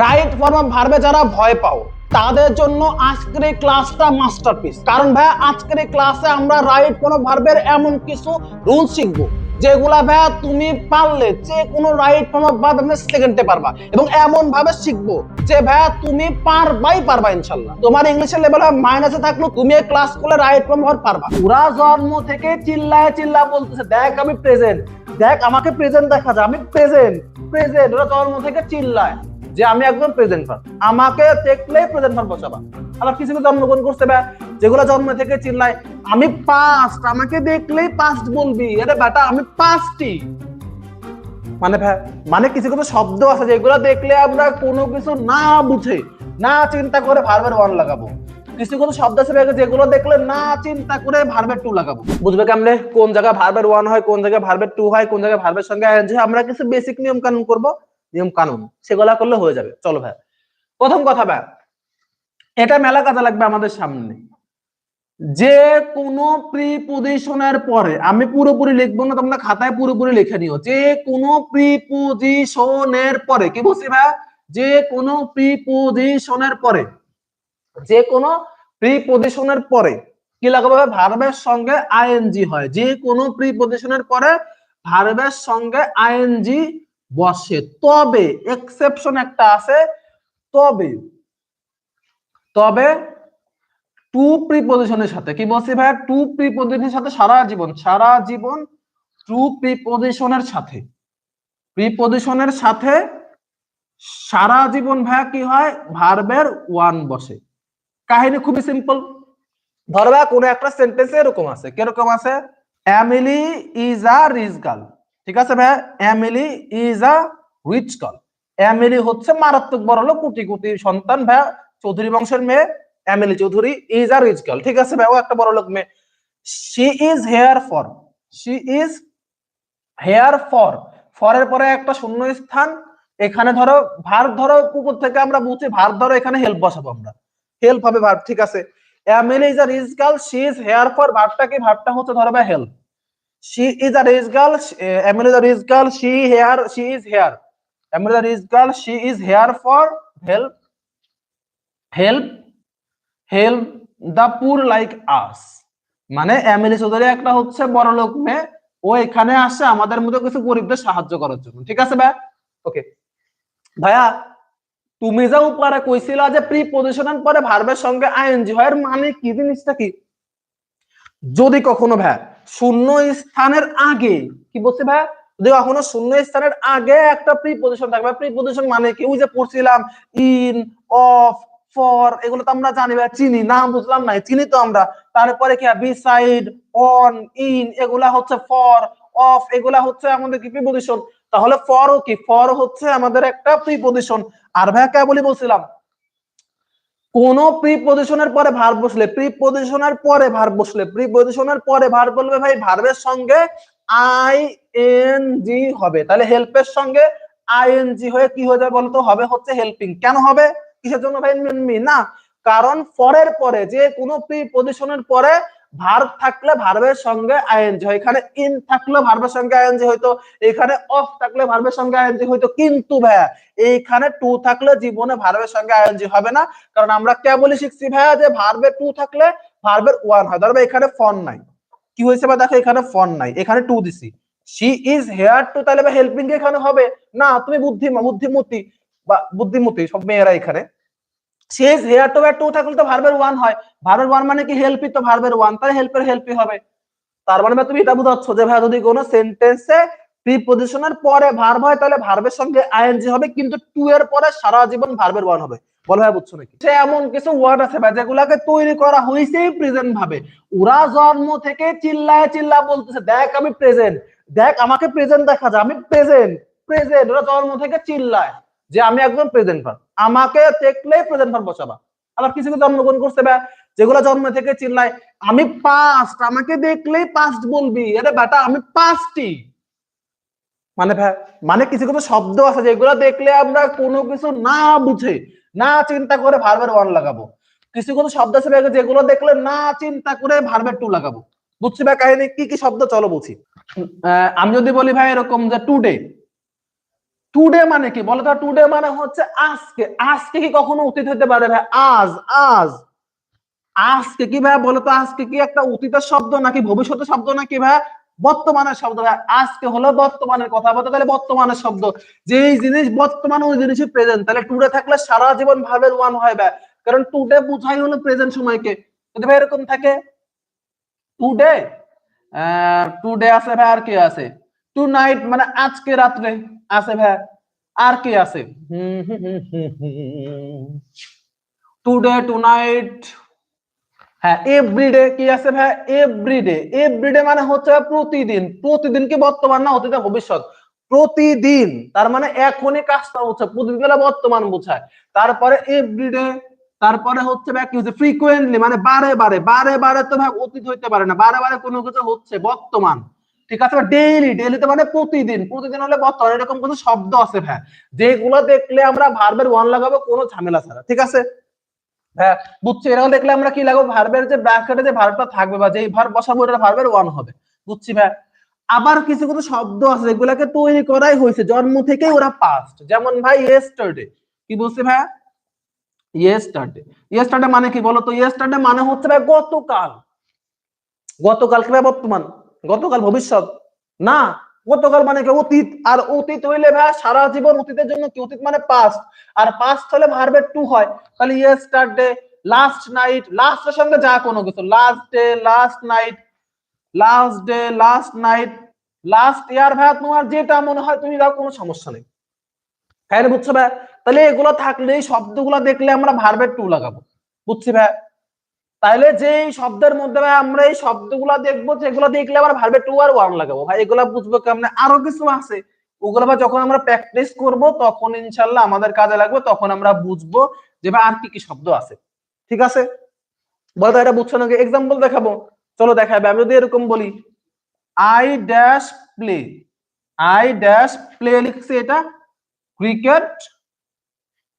Right form ভার্বে যারা ভয় পাও, তাদের জন্য আজকের এই ক্লাসটা মাস্টারপিস কারণ ভাই, আজকের এই ক্লাসে আমরা রাইট অফ ভার্বের এমন কিছু রুল শিখব, যেগুলা ভাইয়া তুমি পারলে যে কোনো রাইট ফর্ম অফ ভার্ব আপনি সেকেন্ডে পারবা। এবং এমন ভাবে শিখব যে ভাইয়া তুমি পারবাই পারবা ইনশাল্লাহ। তোমার ইংলিশের লেভেল মাইনাসে থাকল তুমি এই ক্লাস করলে রাইট ফর্ম ভার্ব পারবা। পুরা জন্ম থেকে চিল্লায় চিল্লা বলতেছে, দেখ আমি প্রেজেন্ট দেখ আমাকে প্রেজেন্ট দেখা যায় আমি প্রেজেন্ট প্রেজেন্ট ওরা জন্ম থেকে চিল্লায়। যে আমি একদম প্রেজেন্ট ভার্ব আমাকে দেখলেই প্রেজেন্ট ভার্ব বসাবা। আবার কিছু কিছু জন্মগ্রহণ করছে ভাই যেগুলো জন্ম থেকে চিল্লায়, আমি পাস্ট আমাকে দেখলেই পাস্ট বলবি। আরে বেটা, আমি পাস্টই মানে মানে কিছু কিছু শব্দ আছে যেগুলো দেখলে আমরা কোনো কিছু না বুঝে, না চিন্তা করে ভার্বের ওয়ান লাগাবো। কিছু কিছু শব্দ আছে যেগুলো দেখলে না চিন্তা করে ভার্বের টু লাগাবো। বুঝবে কেমনে? কোন জায়গায় ভার্বের ওয়ান হয়, কোন জায়গায় ভার্বের টু হয়, কোন জায়গায় ভার্বের সঙ্গে আমরা কিছু বেসিক নিয়ম কানুন করব। নিয়ম কানুন সেগুলা করলে হয়ে যাবে। চলো ভাই। প্রথম কথা ভাই, এটা মেলা কাজে লাগবে আমাদের সামনে। যে কোনো প্রিপোজিশনের পরে, আমি পুরোপুরি লিখব না, তোমরা খাতায় পুরোপুরি লিখে নিও। যে কোনো প্রিপোজিশনের পরে, কি বলছি ভাই? যে কোনো প্রিপোজিশনের পরে, যে কোনো প্রিপোজিশনের পরে, কি লাগাবো ভার্বের সঙ্গে আইএনজি হয়। যে কোনো প্রিপোজিশনের পরে ভার্বের সঙ্গে আইএনজি বসে। তবে এক্সেপশন একটা আছে, তবে তবে টু প্রিপোজিশনের সাথে, কি বলছি ভাই টু প্রিপোজিশনের সাথে সারা জীবন সারা জীবন টু প্রিপোজিশনের সাথে প্রিপোজিশনের সাথে সারা জীবন ভাইয়া কি হয়? ভার্বের ওয়ান বসে। কাহিনী খুবই সিম্পল ধরবা কোনো একটা সেন্টেন্সে এরকম আছে। কীরকম আছে? Emily is a rich girl ঠিক আছে ভাই? Emily is a rich call Emily হচ্ছে মারাত্মক বড় লোক কোটি কোটি সন্তান ভাইয়া চৌধুরী বংশের মেয়ে। Emily Chowdhury is a rich girl ঠিক আছে ভাই? ও একটা বড় লোক মেয়ে। She is here for she is here for ফরের পরে একটা শূন্য স্থান এখানে ধরো, ভার ধরো, কুকুর থেকে আমরা বুঝি, ভার ধরো, এখানে হেল্প বসাবো আমরা। হেল্প হবে ভার, ঠিক আছে? Emily is a rich girl she is here for ভার্বটা কি? ভার্বটা হচ্ছে ধরো ভাই help she is a rich girl Emily is a rich girl she here she is here Emily is a rich girl she is here for help help help the poor like us মানে MLA Chowdhury একটা হচ্ছে বড় লোক মেয়ে। ও এখানে আসে আমাদের মতো কিছু গরিবদের সাহায্য করার জন্য। ঠিক আছে ভাই? ওকে ভাইয়া, তুমি যা উপরে কইছিলা যে প্রি পজিশনের পরে ভার্বের সঙ্গে আইএনজি হয়, এর মানে কি জিনিসটা কি? যদি কখনো ভাই শূন্য স্থানের আগে, কি বলছি ভাই? যদি কখনো শূন্য স্থানের আগে একটা প্রি পজিশন থাকবে। প্রি পজিশন মানে কি? ওই যে পড়ছিলাম ইন অফ ফর এগুলো তো আমরা জানি বা চিনি। নাম বুঝলাম নাই, চিনি তো আমরা। তারপরে কি? বিসাইড অন ইন এগুলা হচ্ছে ফর অফ এগুলা হচ্ছে আমাদের কি প্রিপোজিশন তাহলে ফর ও কি? ফর হচ্ছে আমাদের একটা প্রিপোজিশন আর ভাই কে বলি বলছিলাম কোন প্রিপোজিশনের পরে ভার বসলে, প্রিপোজিশনের পরে ভার বসলে, প্রিপোজিশনের পরে ভার বলবে ভাই, ভার্বের সঙ্গে আই এন জি হবে। তাহলে হেল্পের সঙ্গে আই এন জি হয়ে কি হয়ে যাবে বলতো? হবে হচ্ছে হেল্পিং কেন হবে? কিসের জন্য ভাই? না, কারণ ফরের পরে যে কোনো প্রিপোজিশনের পরে ভার্ব থাকলে ভার্বের সঙ্গে আইএনজি হয়। এখানে ইন থাকলে ভার্বের সঙ্গে আইএনজি হয়তো, এখানে অফ থাকলে ভার্বের সঙ্গে আইএনজি হয়তো, কিন্তু ভাইয়া, এইখানে টু থাকলে জীবনে ভার্বের সঙ্গে আইএনজি হবে না। কারণ আমরা কেবলই শিখছি ভাইয়া যে ভার্বে টু থাকলে ভার্বের ওয়ান হয়। ধরো এখানে ফন নাই। কি হয়েছে বা দেখো, এখানে ফন নাই। এখানে টু দিছি। শি ইজ হেয়ার টু, তাহলে হেল্পিং এখানে হবে। না, তুমি বুদ্ধি, বুদ্ধিমতী, বা বুদ্ধিমতী, সব মেয়েরা এখানে। শেষ হেয়ার টু টু থাকলে তো ভার্বের ওয়ান হয়। ভার্বের ওয়ান মানে কি? হেল্পই তো ভার্বের ওয়ান তাই হেল্পের হেল্পই হবে। তার মানে তুমি এটা বুঝাচ্ছ যে ভাই যদি কোনো সেন্টেন্সে প্রিপোজিশনের পরে ভার্ব হয়, তাহলে ভার্বের সঙ্গে আইএনজি হবে, কিন্তু টু এর পরে সারা জীবন ভার্বের ওয়ান হবে। বলো ভাই বুঝছ নাকি? সে এমন কিছু ওয়ার্ড আছে ভাই যেগুলাকে তৈরি করা হয়েছেই প্রেজেন্ট ভাবে। ওরা জন্ম থেকে চিল্লায় চিল্লা বলতেছে, দেখ আমি প্রেজেন্ট দেখ আমাকে প্রেজেন্ট দেখা যায় আমি প্রেজেন্ট প্রেজেন্ট ওরা জন্ম থেকে চিল্লায় যে আমি একদম প্রেজেন্ট ভার্ব আমাকে দেখলেই প্রেজেন্ট ভার্ব বসাবা আবার কিছু কিছু জন্মগ্রহণ করছে ভাই যেগুলো জন্ম থেকে চিল্লায়, আমি পাস্ট আমাকে দেখলেই পাস্ট বলবি। আরে বেটা, আমি পাস্টই মানে মানে কিছু কিছু শব্দ আছে যেগুলো দেখলে আমরা কোনো কিছু না বুঝে, না চিন্তা করে ভার্বের ওয়ান লাগাবো। কিছু কিছু শব্দ আছে যেগুলো দেখলে না চিন্তা করে ভার্বের টু লাগাবো। বুঝছি ভাই কাহিনী? কি কি শব্দ? চলো বুঝি। আমি যদি বলি ভাই এরকম যে টুডে টুডে মানে কি? বলো তো টুডে মানে হচ্ছে আজকে। আজকে কি কখনো অতীত হতে পারে ভাই? আজ আজ। আজকে কি ভাই? বলো তো, আজকে কি একটা অতীতের শব্দ নাকি ভবিষ্যতের শব্দ নাকি ভাই? বর্তমানের শব্দ ভাই। আজকে হলো বর্তমানের কথা। বলতে তাহলে বর্তমানের শব্দ। যেই জিনিস বর্তমান ওই জিনিসই প্রেজেন্ট তাহলে টুডে থাকলে সারা জীবন ভাবে ওয়ান হয় ভাই। কারণ টুডে বোঝাই হলো প্রেজেন্ট সময়কে। যদি ভাই এরকম থাকে টুডে টুডে আছে ভাই আর কি আছে? টু নাইট মানে আজকে রাত্রে। আছে ভাই? আর কি আছে? টুডে টু নাইট হ্যাঁ এভরিডে কি আছে ভাই? এভরিডে এভরিডে মানে হচ্ছে প্রতিদিন। প্রতিদিন কি বর্তমান না অতীত ভবিষ্যৎ? প্রতিদিন। তার মানে এখনই কাজটা হচ্ছে। প্রতিদিন বর্তমান বোঝায়। তারপরে এভরিডে তারপরে হচ্ছে ভাই কি হচ্ছে? ফ্রিকুয়েন্টলি মানে বারে বারে। বারে বারে তো ভাই অতীত হইতে পারে না। বারে বারে কোনো কিছু হচ্ছে বর্তমান। ঠিক আছে? ডেইলি ডেইলিতে মানে প্রতিদিন প্রতিদিন হলে বর্তমান এরকম কোনো শব্দ আছে ভাই? যেগুলো দেখলে আমরা ভার্বের ওয়ান লাগাবো, কোনো ঝামেলা ছাড়া, ঠিক আছে? হ্যাঁ বুঝছি? এরকম দেখলে আমরা কি লাগাবো? ভার্বের যে ব্র্যাকেটে যে ভার্বটা থাকবে বা যেই ভার্ব বসাবো এটা ভার্বের ওয়ান হবে, বুঝছি ভাই? আবার কিছু কিছু শব্দ আছে, যেগুলাকে তৈরি করাই হয়েছে, জন্ম থেকেই ওরা পাস্ট যেমন ভাই ইয়েস্টারডে কি বলছি ভাই? ইয়েস্টারডে ইয়েস্টারডে মানে কি বলতো? ইয়েস্টারডে মানে হচ্ছে ভাই গতকাল গতকাল কি ভাই বর্তমান গতকাল ভবিষ্যৎ। না, গতকাল মানে কি? অতীত। আর অতীত হইলে ভাই, সারা জীবন অতীতের জন্য কি? অতীত মানে পাস্ট আর পাস্ট হলে ভার্বের টু হয়। তাহলে ইয়েস্টারডে লাস্ট নাইট লাস্টের সঙ্গে যা কোনো কিছু। Last day last night last day last night last year ভাই, তোমার যেটা মনে হয় তুমি দাও, কোনো সমস্যা নেই। হ্যাঁ বুঝছ ভাই? তাহলে এগুলো থাকলে এই শব্দগুলো দেখলে আমরা ভার্বের টু লাগাবো। বুঝছি ভাই? তাহলে যে শব্দের মধ্যে ভাই আমরা এই শব্দগুলো দেখব যেগুলো দেখলে আবার ভার্বে টু আর ওয়ান লাগাবো। ভাই, এগুলা বুঝব কেমন? আরও কিছু আছে। ওগুলো ভাই যখন আমরা প্র্যাকটিস করব, তখন ইনশাল্লাহ আমাদের কাজে লাগবে, তখন আমরা বুঝব যে ভাই আর কি কি শব্দ আছে। ঠিক আছে? বলতো এটা বুঝছ নাকি? এক্সাম্পল দেখাবো। চলো দেখাবে আমি যদি এরকম বলি I dash play I dash play লিখছি এটা। Cricket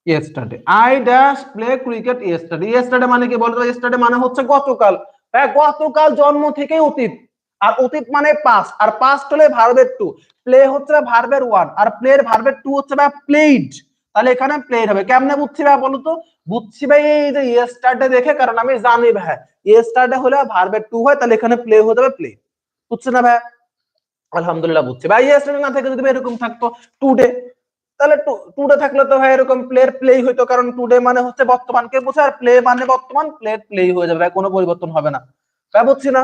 yesterday I dash play cricket yesterday yesterday মানে কি বলতো? ইয়েস্টারডে মানে হচ্ছে গতকাল। হ্যাঁ গতকাল জন্ম থেকেই অতীত। আর অতীত মানে পাস্ট আর পাস্ট হলে ভার্বের টু প্লে হচ্ছে ভার্বের ওয়ান আর প্লের ভার্বের টু হচ্ছে ভাই প্লেড তাহলে এখানে প্লেড হবে। কেমনে বুঝছি ভাই বলতো? বুঝছি ভাই এই যে ইয়েস্টারডে দেখে, কারণ আমি জানি ভাই। ইয়েস্টারডে হলে ভার্বের টু হয়, তাহলে এখানে প্লে হয়ে যাবে প্লে বুঝছে না ভাই? আলহামদুলিল্লাহ বুঝছি। ভাই ইয়েস্টারডে না থেকে যদি এরকম থাকতো টুডে তাহলে টুডে থাকলে তো ভাই এরকম প্লের প্লেই হইতো, কারণ টুডে মানে হচ্ছে বর্তমানকে বোঝায়, আর প্লে মানে বর্তমান প্লে প্লেই হয়ে যাবে কোনো পরিবর্তন হবে না। তাই বুঝছি না?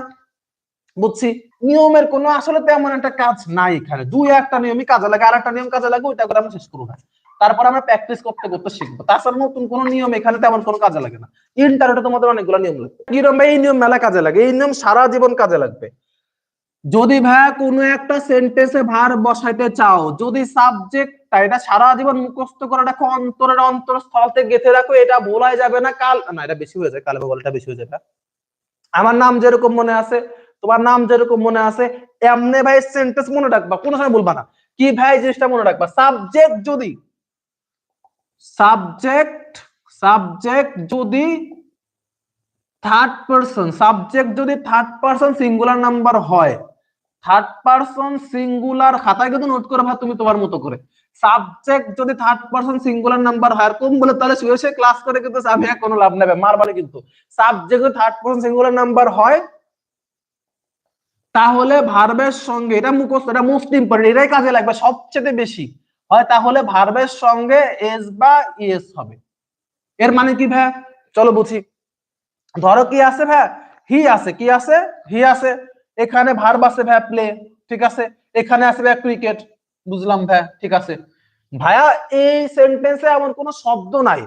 বুঝছি? নিয়মের কোনো, আসলে তেমন একটা কাজ নাই এখানে। দুই একটা নিয়মই কাজে লাগে, আর একটা নিয়ম কাজে লাগে, ওইটা করে আমরা শেষ করব ভাই। তারপর আমরা প্র্যাকটিস করতে করতে শিখব। তাছাড়া নতুন কোনো নিয়ম এখানে তেমন কোনো কাজে লাগে না। ইন্টারনেটে তোমাদের অনেকগুলো নিয়ম লাগবে। কিরম ভাই, এই নিয়ম মেলা কাজে লাগে, এই নিয়ম সারা জীবন কাজে লাগবে। যদি ভাই কোনো একটা সেন্টেন্সে ভার বসাইতে চাও, যদি সাবজেক্ট এটা সারা জীবন মুখস্থ করে রাখো অন্তরের অন্তরস্থলতে গেঁথে রাখো, এটা বলাই যাবে না। কাল, না, এটা বেশি হয়ে যায় কালে বলটা বেশি হয়ে যাবে। আমার নাম যেরকম মনে আছে, তোমার নাম যেরকম মনে আছে, এমনি ভাই সেন্টেন্স মনে রাখবা, কোনো সময় বলবা না। কি ভাই জিনিসটা মনে রাখবা? সাবজেক্ট যদি সাবজেক্ট সাবজেক্ট যদি থার্ড পারসন সাবজেক্ট যদি থার্ড পারসন সিঙ্গুলার নাম্বার হয় থার্ড পারসন সিঙ্গুলার খাতায় কিন্তু নোট করে ভাই তুমি তোমার মতো করে। সাবজেক্ট যদি থার্ড পারসন সিঙ্গুলার নাম্বার হয় কম বলে, তাহলে শুয়ে শুয়ে ক্লাস করে কিন্তু আমি কোনো লাভ নেবে মারবানি কিন্তু। সাবজেক্ট যদি থার্ড পারসন সিঙ্গুলার নাম্বার হয়, তাহলে ভার্বের সঙ্গে, এটা মুখস্থ, এটা মোস্ট ইম্পর্টেন্ট এটাই কাজে লাগবে, সবচেয়ে বেশি। হয় তাহলে ভার্বের সঙ্গে এস বা ইএস হবে। এর মানে কি ভাই চলো বুঝি। ধরো কি আছে ভাই হি আছে, কি আছে? হি আছে। এখানে ভার্ব আছে ভাই প্লে ঠিক আছে? এখানে আছে ভাই ক্রিকেট বুঝলাম ভাই ঠিক আছে? ভাইয়া এই সেন্টেন্সে এমন কোনো শব্দ নাই।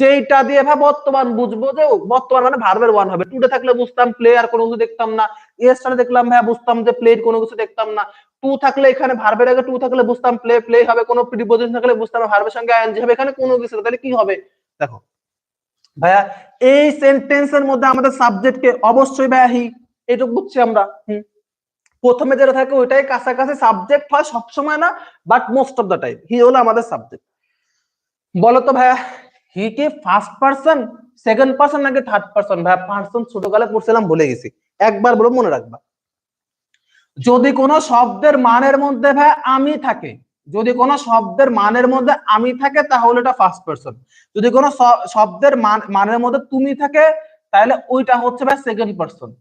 যেটা দিয়ে ভাই বর্তমান বুঝব যে বর্তমান মানে ভার্বের ওয়ান হবে। টুডে থাকলে বুঝতাম প্লে আর কোনো কিছু দেখতাম না। ইয়েস্টারডে দেখলাম ভাই বুঝতাম যে প্লেড কোনো কিছু দেখতাম না। টু থাকলে এখানে ভার্বের আগে টু থাকলে বুঝতাম প্লে প্লে হবে। কোনো প্রিপোজিশন থাকলে বুঝতাম ভার্বের সঙ্গে আইএনজি হবে। এখানে কোনো কিছু তাহলে কি হবে? দেখো, ভাইয়া এই সেন্টেন্সের মধ্যে আমাদের সাবজেক্টকে অবশ্যই ভাইয়া হি এটুকু বুঝছি আমরা। প্রথমে যেটা থাকে ওইটাই কাছাকাছি সাবজেক্ট হয় সবসময় না but most of the time he হলো আমাদের সাবজেক্ট বলতো ভাইয়া হি কি ফার্স্ট পার্সন সেকেন্ড পার্সন নাকি থার্ড পার্সন ভাইয়া পার্সন ছোটকালে পড়ছিলাম, ভুলে গেছি। একবার বলে, মনে রাখবা। যদি কোনো শব্দের মানের মধ্যে ভাই আমি থাকে, যদি কোনো শব্দের মানের মধ্যে আমি থাকে, তাহলে এটা ফার্স্ট পারসন যদি কোনো শব্দের মান- মানের মধ্যে তুমি থাকে, তাহলে ওইটা হচ্ছে ভাই সেকেন্ড পারসন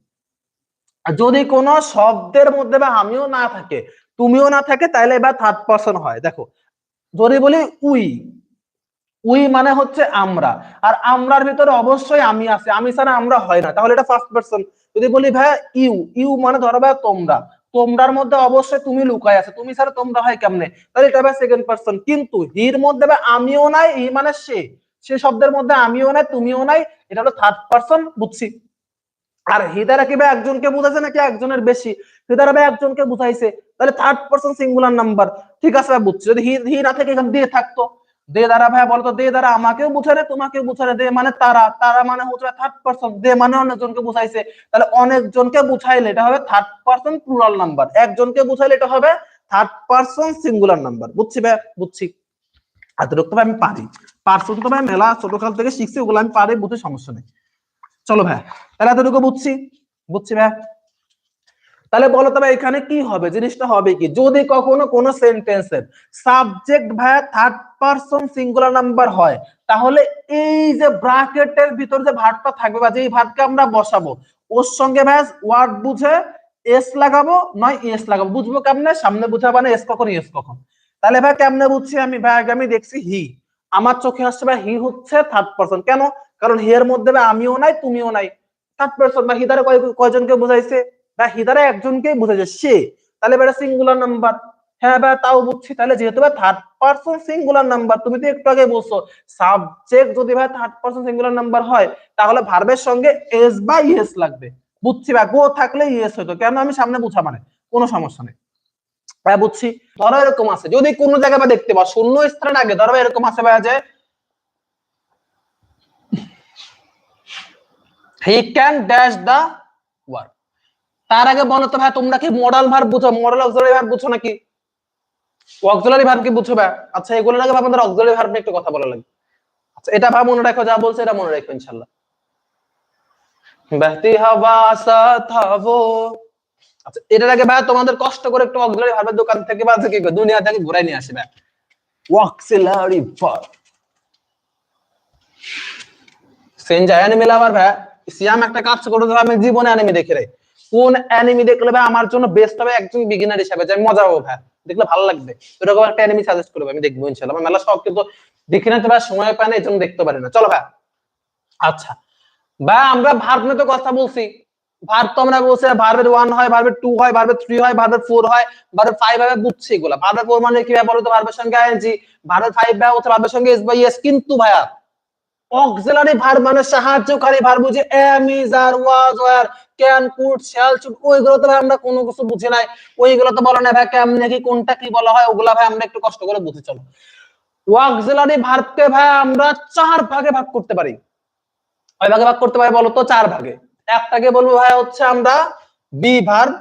যদি কোনো শব্দের মধ্যে বা আমিও না থাকে, তুমিও না থাকে তাহলে এবার থার্ড পারসন হয়। দেখো, যদি বলি উই উই মানে হচ্ছে আমরা। আর আমরার ভিতরে অবশ্যই আমি আছে। আমি ছাড়া আমরা হয় না। তাহলে এটা ফার্স্ট পারসন যদি বলি ভাই ইউ ইউ মানে ধরো ভাই তোমরা। তোমরার মধ্যে অবশ্যই তুমি লুকায় আছে। তুমি ছাড়া তোমরা হয় কেমনে? তাহলে এটা ভাই সেকেন্ড পারসন কিন্তু হির মধ্যে ভাই আমিও নাই, ই মানে সে। সে শব্দের মধ্যে আমিও নাই, তুমিও নাই, এটা হলো থার্ড পারসন বুঝছি। আর হি দ্বারা কি ভাই একজনকে বুঝাইছে নাকি একজনের বেশি? হিদারা ভাই একজনকে বুঝাইছে। তাহলে থার্ড পারসন সিঙ্গুলার নাম্বার ঠিক আছে ভাই, বুঝছি। যদি হি না থেকে এখানে দিয়ে থাকতো। দে দ্বারা ভাই বলতো দে দ্বারা আমাকেও বুঝারে তোমাকেও বুঝারে দে মানে তারা। তারা মানে হচ্ছে থার্ড পারসন দে মানে অনেকজনকে বুঝাইছে। তাহলে অনেকজনকে বুঝাইলে এটা হবে থার্ড পারসন প্লুরাল নাম্বার একজনকে বুঝাইলে এটা হবে থার্ড পারসন সিঙ্গুলার নাম্বার বুঝছি ভাই? বুঝছি। এতটুকু তো আমি পারি। পারসন তো ভাই, মেলা ছোটকাল থেকে শিখছি, ওগুলো আমি পারি, বুঝতে সমস্যা নেই। চলো ভাই, তাহলে এতটুকু বুঝছি বুঝছি ভাই? তাহলে বলো তবে এখানে কি হবে? জিনিসটা হবে কি? যদি কখনো কোন সেন্টেন্সের সাবজেক্ট ভাইয়া থার্ড পারসন সিঙ্গুলার নাম্বার হয়, তাহলে এই যে ব্রাকেটের ভিতর যে ভার্বটা থাকবে বা যে ভার্বকে আমরা বসাবো, ওর সঙ্গে ভাই ওয়ার্ড বুঝে এস লাগাবো, নয় এস লাগাবো। বুঝব কেমনে? সামনে বুঝাবো না এস কখন এস কখন? তাহলে ভাই কেমনে বুঝছি আমি? ভাই আগে আমি দেখছি হি আমার চোখে আসছে ভাই হি হচ্ছে থার্ড পারসন কেন? কারণ হি এর মধ্যে আমিও নাই, তুমিও নাই। থার্ড পারসন বা হিদারে কয়জনকে বুঝাইছে? বা হিদারে একজনকে বুঝাইছে। সে? তাহলে এটা সিঙ্গুলার নাম্বার হ্যাঁ ভাই তাও বুঝছি। তাহলে যেহেতু ভাই থার্ড পারসন সিঙ্গুলার নাম্বার তুমি তো একটু আগে বলছো সাবজেক্ট যদি ভাই থার্ড পারসন সিঙ্গুলার নাম্বার হয়, তাহলে ভার্বের সঙ্গে এস বা ইএস লাগবে। বুঝছি ভাই গো থাকলে ইএস হতো কেন? আমি সামনে বুঝা মানে কোনো সমস্যা নেই। ভাই বুঝছি? ধরো এরকম আছে। যদি কোনো জায়গায় বা দেখতে পাও, শূন্য স্থানের আগে, ধরো এরকম আছে ভাই যে he can dash the work তার আগে বলো তো ভাই, তোমরা কি মডাল ভার্ব বুঝো? মডাল অক্সিলারি ভার্ব বুঝো নাকি? অক্সিলারি ভার্ব কি বুঝো ভাই? আচ্ছা এগুলোর আগে আমাদের অক্সিলারি ভার্ব নিয়ে একটু কথা বলা লাগবে। আচ্ছা এটা ভাই মনে রাখো, যা বলছে এটা মনে রাখো ইনশাআল্লাহ বহতি হাওয়া সাথ হাওো আচ্ছা এটার আগে ভাই তোমাদের কষ্ট করে একটু অক্সিলারি ভার্বের দোকান থেকে বা থেকে দুনিয়া থেকে ঘুরাই নিয়ে আসে ভাই। অক্সিলারি ভার্ব সেন যায় লাভার ভাই। সিয়াম একটা কাজ করে দেবে আমি জীবনে অ্যানিমে দেখে রে কোন অ্যানিমে দেখলে ভাই আমার জন্য বেস্ট হবে একজন বিগিনার হিসেবে, যে মজা পাবো ভাই। দেখলে ভালো লাগবে। এরকম একটা অ্যানিমে সাজেস্ট করবে, আমি দেখব ইনশাআল্লাহ। মেলা সব কিন্তু দেখি না তো ভাই, সময় পায় না, এই জন্য দেখতে পারি না। চলো ভাই। আচ্ছা। ভাই, আমরা ভার্ব নিয়ে তো কথা বলছি। ভার্ব তো আমরা বলছি, ভার্বের ওয়ান হয়, ভার্বের টু হয়, ভার্বের থ্রি হয়, ভার্বের ফোর হয়, ভার্বের ফাইভ হয় বুঝছি এগুলা। ভার্বের ফোর মানে কি ভাই, বলো তো সঙ্গে আইএনজি ভার্বের ফাইভ ভাই হচ্ছে সঙ্গে এস বাই এস কিন্তু ভাইয়া অক্সিলারি ভার্ব মানে সাহায্যকারী ভার্ব যে am is are was were can could shall should ওইগুলো তো ভাই আমরা কোনো কিছু বুঝি নাই। ওইগুলো তো বলে না ভাই, কেমনে কি, কোনটা কি বলা হয়, ওগুলা ভাই আমরা একটু কষ্ট করে বুঝি, চলো। অক্সিলারি ভার্বকে ভাই আমরা চার ভাগে ভাগ করতে পারি। কয় ভাগে ভাগ করতে পারি বলো তো? চার ভাগে। একটাকে বলব ভাই হচ্ছে আমরা বি ভার্ব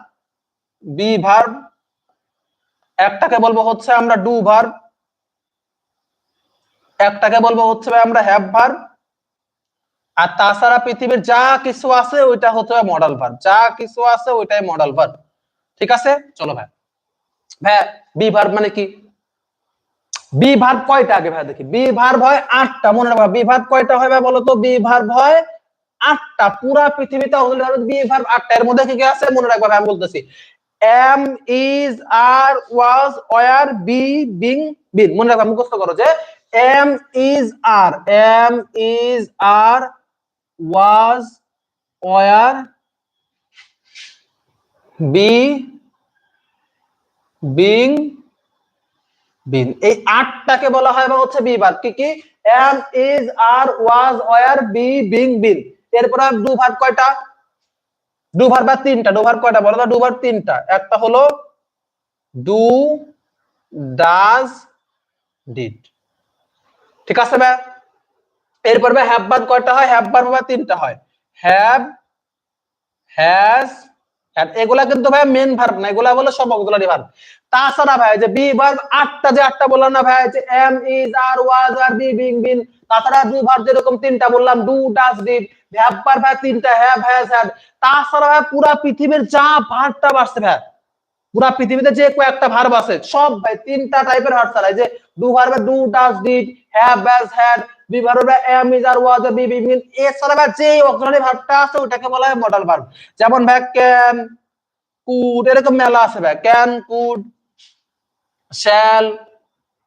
বি ভার্ব একটাকে বলব হচ্ছে আমরা ডু ভার্ব একটাকে বলব হচ্ছে ভাই আমরা হ্যাভ ভার্ব আর তাছাড়া পৃথিবীর যা কিছু আছে ওইটা হচ্ছে মডেল যা কিছু আছে ওইটাই মডেল ভার্ব ঠিক আছে? চলো ভাই। ভাই বি মানে কি? বি ভার্ব কয়টা আগে ভাই দেখি। বি ভার্ব হয় আটটা, মনে রাখবা বি ভার্ব কয়টা হয় ভাই বলো তো বি ভার্ব হয় আটটা। পুরা পৃথিবীতে বি ভার্ব আটটা। এর মধ্যে কি কি আছে? মনে রাখবা ভাই, আমি বলতেছি। Am is are was were be being been মনে রাখবা, মুখস্থ করো যে am is are am is are was were be being been এই আটটাকে বলা হয় বা হচ্ছে বি ভার্ব কি কি? Am is are was were be being been এরপর ডু ভার্ব কয়টা? ডু ভার্ব বা তিনটা ডু ভার্ব কয়টা? বলো ডু ভার্ব তিনটা। একটা হলো ডু ডাজ ডিড ঠিক আছে ভাই? এরপর ভাই হ্যাভ ভার্ব কয়টা হয়? হ্যাভ ভার্ব বা তিনটা হয়। হ্যাভ হ্যাজ এগুলা কিন্তু ভাই মেন ভার্ব না। এগুলা বলে সব অক্সিলারি ভার্ব তাছাড়া ভাই যে বি ভার্ব আটটা যে আটটা বললাম না ভাই, যে am is are was are be being been তাছাড়া ডু ভার্ব যেরকম তিনটা বললাম do does did have verb ভাই তিনটা হ্যাভ হ্যাজ হ্যাড তাছাড়া ভাই পুরা পৃথিবীর যা ভার্বটা বাসছে ভাই পুরা পৃথিবীতে যে কয়েকটা ভার্ব আছে, সব ভাই তিনটা টাইপের ভার্ব চালায় যে do ভার্বে do does did have has had be ভার্বে am is are was be be mean এছাড়া ভাই যে অক্সিলারি ভার্বটা আছে, ওটাকে বলা হয় মডেল ভার্ব যেমন ভাই ক্যান কুড এরকম মেলা আছে ভাই। ক্যান কুড শ্যাল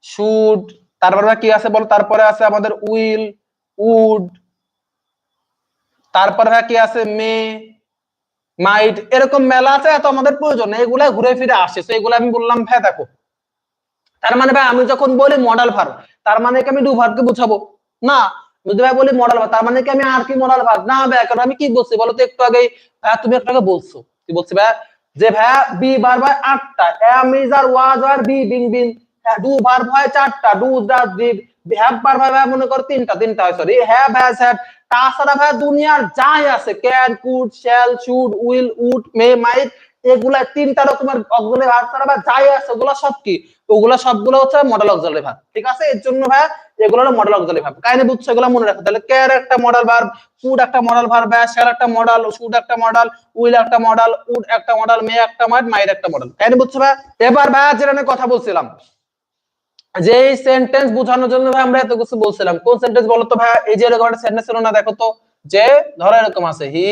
শুড তারপরে কি আছে বল? তারপরে আছে আমাদের উইল উড তারপরে ভাই কি আছে? মে মাইট, এরকম মেলা আছে, এত আমাদের প্রয়োজন নেই। এগুলা ঘুরে ফিরে আসে তো এগুলো আমি বললাম ভাই দেখো। তার মানে ভাই, আমি যখন বলি মডেল ভার্ব তার মানে কি আমি ডু ভার্বকে বুঝাবো? না। যদি ভাই বলি মডেল ভার্ব তার মানে কি আমি আর কি মডেল ভার্ব না ভাই, কারণ আমি কি বলছি বলো তো একটু আগে ভাই, তুমি একটু আগে বলছো। কি বলছি ভাই? যে ভাই বি ভার্ব হয় আটটা am is was are be being been do verb হয় চারটা, do does did have verb হয় ভাই, মনে করো তিনটা তিনটা হয় সরি হ্যাভ হ্যাজ হ্যাড তাছাড়া ভাই দুনিয়ার যাই আছে can could shall should will would may might এগুলা তিনটা রকমের অক্সিলারি ভার্ব ছাড়া বা যাই আছে, ওগুলা সব কি? ওগুলা সবগুলো হচ্ছে মডেল অক্সিলারি ভার্ব ঠিক আছে? এর জন্য ভাই এগুলো হলো মডেল অক্সিলারি ভার্ব কাহিনী বুঝছ এগুলো মনে রাখো। তাহলে ক্যার একটা মডেল ভার্ব কুড একটা মডেল ভার্ব শ্যাল একটা মডেল শুড একটা মডেল উইল একটা মডেল উড একটা মডেল মে একটা মডেল মাইট একটা মডেল কাহিনী বুঝছ ভাই এবার ভাই যেটা নিয়ে কথা বলছিলাম যে সেন্টেন্স বোঝানোর জন্য ভাই আমরা এত কিছু বলছিলাম। কোন সেন্টেন্স বলো তো ভাই? এই যে এরকম একটা সেন্টেন্স ছিল না, দেখো তো। যে, ধরো এরকম আছে he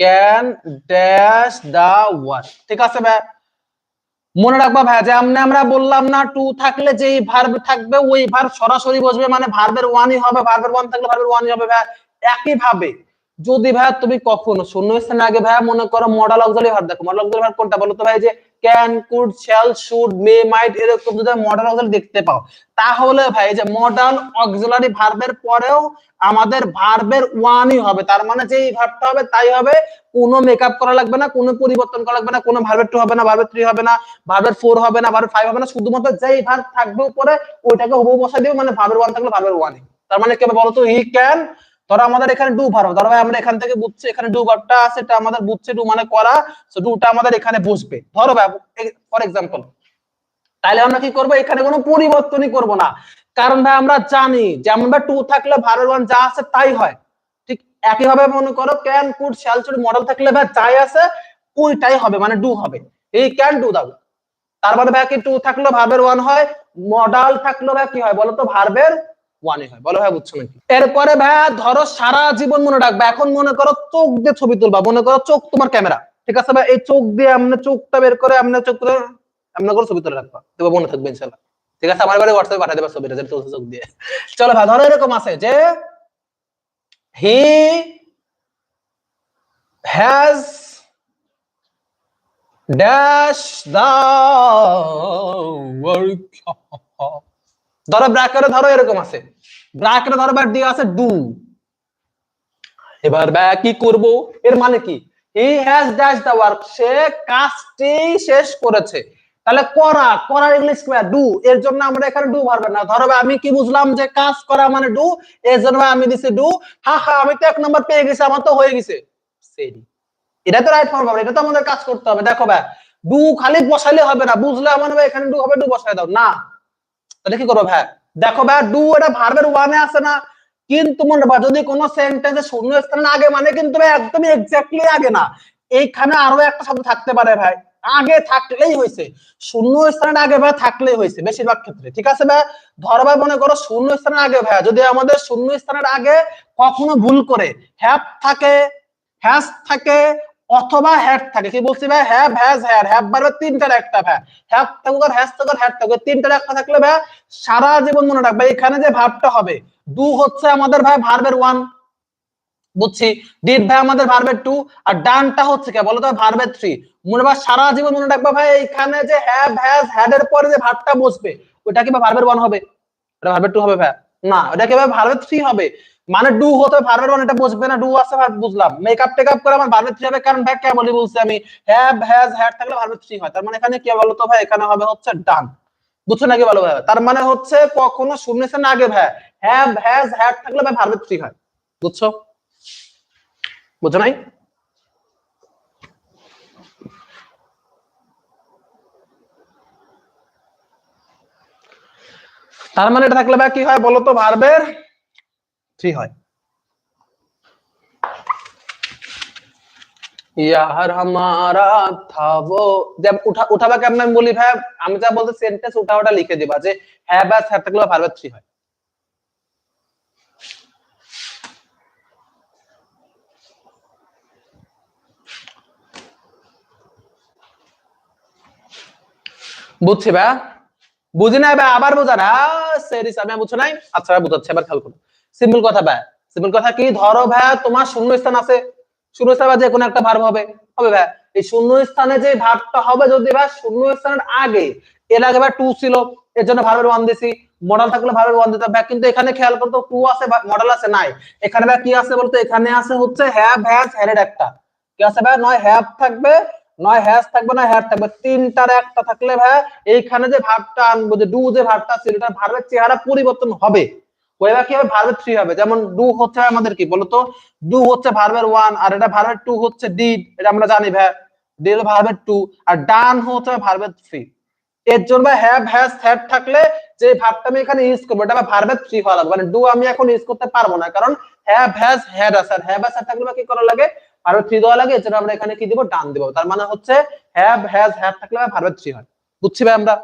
can dash the what ঠিক আছে ভাই? মনে রাখবা ভাই, যে আমরা আমরা বললাম না টু থাকলে যেই ভার্ব থাকবে, ওই ভার্ব সরাসরি বসবে মানে ভার্বের ওয়ানই হবে ভার্বের ওয়ান থাকলে ভার্বের ওয়ানই হবে ভাই। একই ভাবে যদি ভাই তুমি কখনো শূন্য স্থানে আগে ভাই মনে করো মডেল অক্সিলারি ভার্ব দেখো মডেল অক্সিলারি ভার্ব কোনটা? বলো তো ভাই যে can could shall should may might এরকম যদি মডেল অক্সিলারি দেখতে পাও, তাহলে ভাই যে মডেল অক্সিলারি ভার্বের পরেও আমাদের ভার্বের ওয়ানই হবে। তার মানে যে এই ভার্বটা হবে তাই হবে। কোনো মেকআপ করা লাগবে না, কোনো পরিবর্তন করা লাগবে না, কোনো ভার্বের টু হবে না, ভার্বের থ্রি হবে না, ভার্বের ফোর হবে না, ভার্বের ফাইভ হবে না, শুধুমাত্র যেই ভার্ব থাকবে উপরে ওইটাকে হুবহু বসাই দিও মানে ভার্বের ওয়ান থাকলে ভার্বের ওয়ানই তার মানে কি হবে বলো তো? হি ক্যান ধরো আমাদের এখানে ডু ভার্ব ধরো ভাই, আমরা এখান থেকে বুঝছি, এখানে ডু ভার্বটা আছে, এটা আমাদের বুঝছে, ডু মানে করা সো ডুটা আমাদের এখানে বসবে। ধরো ভাই ফর এক্সাম্পল তাহলে আমরা কি করব? এখানে কোনো পরিবর্তনই করব না। কারণ ভাই, আমরা জানি, যেমন ভাই টু থাকলে ভার্বের ওয়ান যা আছে তাই হয়। ঠিক একই ভাবে মনে করো can could shall should modal থাকলে ভাই, যাই আছে, ওইটাই হবে মানে ডু হবে। এই ক্যান ডু দাও। তারপরে ভাই, কি টু থাকলে ভার্বের ওয়ান হয় মডেল থাকলে ভাই, কি হয় বলো তো ভার্বের ওয়ানে হয়। বলো ভাই, বুঝছ নাকি? এরপরে ভাই, ধরো সারা জীবন মনে রাখবে, এখন মনে করো চোখ দিয়ে ছবি তুলবা, মনে করো চোখ তোমার ক্যামেরা, ঠিক আছে ভাই? এই চোখ দিয়ে আমরা চোখটা বের করে আমরা চোখ আমরা করে ছবি তুলে রাখবা দেখব মনে থাকবে ইনশাল্লাহ ঠিক আছে? আমার বাড়ি হোয়াটসঅ্যাপে পাঠিয়ে দেবা ছবিটা, যেটা চোখ দিয়ে। চলো ভাই, ধরো এরকম আছে যে হি হ্যাজ ড্যাশ দা ধরো ব্র্যাকেটে ধরো এরকম আছে। ব্র্যাকেটে ধরো ব্যাট দিয়ে আছে ডু এবার ব্যা কি করব? এর মানে কি? He has dash the work সে কাজটি শেষ করেছে। তাহলে করা করার ইংলিশ কি ডু এর জন্য আমরা এখানে ডু ভার্বের না। ধরো আমি কি বুঝলাম যে কাজ করা মানে ডু এর জন্য আমি দিছি ডু হা হা, আমি তো এক নম্বর পেয়ে গেছি, আমার তো হয়ে গেছে। সেরি এটা তো রাইট ফর্ম হবে, এটা তো আমাদের কাজ করতে হবে। দেখো ভাই ডু খালি বসাইলে হবে না। বুঝলে আমার এখানে ডু হবে ডু বসাই দাও। না। তাহলে কি করব ভাই? দেখো ভাই ডু এটা ভার্বের ওয়ানে আছে না, কিন্তু মনে রাখবা, যদি কোনো সেন্টেন্সে শূন্য স্থানে আগে মানে কিন্তু ভাই একদমই এক্স্যাক্টলি আগে না। এইখানে আরও একটা শব্দ থাকতে পারে ভাই, আগে থাকলেই হয়েছে। শূন্য স্থানের আগে ভাই থাকলেই হয়েছে, বেশিরভাগ ক্ষেত্রে, ঠিক আছে ভাই? ধর ভাই, মনে করো শূন্য স্থানের আগে ভাই, যদি আমাদের শূন্য স্থানের আগে কখনো ভুল করে হ্যাপ থাকে হ্যাজ থাকে অথবা হ্যাড থাকে। কি বলছি ভাই? হ্যাভ হ্যাজ হ্যাড হ্যাভ বারবার তিনটার একটা, ভাই। হ্যাভ থাকুক আর হ্যাজ থাকুক আর হ্যাড থাকুক তিনটার একটা থাকলে ভাই সারা জীবন মনে রাখবে এখানে যে ভাবটা হবে। ডু হচ্ছে আমাদের ভাই ভার্বের ওয়ান বুঝছি? ডিড ভাই আমাদের ভার্বের টু আর ডানটা হচ্ছে কে বলতো ভার্বের থ্রি মনে রাখবা সারা জীবন মনে রাখবা ভাই এখানে যে হ্যাভ হ্যাজ হ্যাড এর পরে যে ভাবটা বসবে ওটা কি ভার্বের ওয়ান হবে? ওটা ভার্বের টু হবে ভাই? না ওটা কি ভাই ভার্বের থ্রি হবে? মানে ডু হতে ভার্বের মানে এটা বুঝবে না ডু আছে ভার্ব বুঝলাম। মেকআপ টেকআপ করে আমার ভার্বের থ্রি হবে, কারণ ভাই কে বলি বলছি আমি হ্যাভ হ্যাজ হ্যাড থাকলে ভার্বের থ্রি হয়। তার মানে এখানে কি বলো তো ভাই, এখানে হবে হচ্ছে ডান বুঝছ নাকি ভালো ভাই? তার মানে হচ্ছে কখনো শূন্য না আগে ভাই। হ্যাভ হ্যাজ হ্যাড থাকলে ভাই ভার্বের থ্রি হয়। বুঝছ? বুঝছ নাই? তার মানে এটা থাকলে ভাই কি হয় বলো তো ভার্বের থ্রি হয়। ইয়ার হামারা থা যে উঠা, উঠাবা কেমন আমি বলি ভাই, আমি যা বলতে সেন্টেন্স উঠা ওটা লিখে দিবা যে হ্যাঁ বা হ্যাঁ থাকলে ভার্ব থ্রি হয়। বুঝছে বা বুঝি না আবার বোঝা না সেরিস আমি বুঝছ নাই? আচ্ছা বুঝাচ্ছি আবার খেয়াল করুন সিম্পল কথা ভাই। সিম্পল কথা কি? ধরো ভাই, তোমার শূন্য স্থান আছে। শূন্য স্থানে যে কোনো একটা ভার্ব হবে। হবে ভাই। এই শূন্য স্থানে যে ভার্বটা হবে যদি ভাই শূন্য স্থানের আগে, এর আগে ভাই টু ছিল, এর জন্য ভার্বের ওয়ান দিছি। মডেল থাকলে ভার্বের ওয়ান দিতে হবে কিন্তু এখানে খেয়াল করতো টু আছে মডেল আছে, নাই। এখানে ভাই কি আছে বলতো? এখানে আছে হচ্ছে হ্যাভ হ্যাজ হ্যারেড একটা। কি আছে ভাই? নয় হ্যাভ থাকবে, নয় হ্যাজ থাকবে না হ্যাড থাকবে। তিনটার একটা থাকলে ভাই, এইখানে যে ভার্বটা আনব, যে ডু যে ভার্বটা ছিল এটা ভার্বের চেহারা পরিবর্তন হবে। ওইবার কি হবে ভার্বের থ্রি হবে? যেমন ডু হচ্ছে আমাদের কি? বলতো ডু হচ্ছে ভার্বের ওয়ান আর এটা ভার্বের টু হচ্ছে ডিড এটা আমরা জানি ভাই। ডিড ভার্বের টু আর ডান হচ্ছে ভার্বের থ্রি এর জন্য হ্যাভ হ্যাজ হ্যাড থাকলে যে ভার্বটা আমি এখানে ইউজ করব, এটা ভার্বের থ্রি হওয়া লাগবে। মানে ডু আমি এখন ইউজ করতে পারব না, কারণ হ্যাভ হ্যাজ হ্যাড আছে। আর হ্যাভ হ্যাড থাকলে কি করা লাগে? ভার্বের থ্রি দেওয়া লাগে জন্য আমরা এখানে কি দিব? ডান দিব। তার মানে হচ্ছে হ্যাভ হ্যাজ হ্যাড থাকলে ভার্বের থ্রি হয়। বুঝছি ভাই আমরা?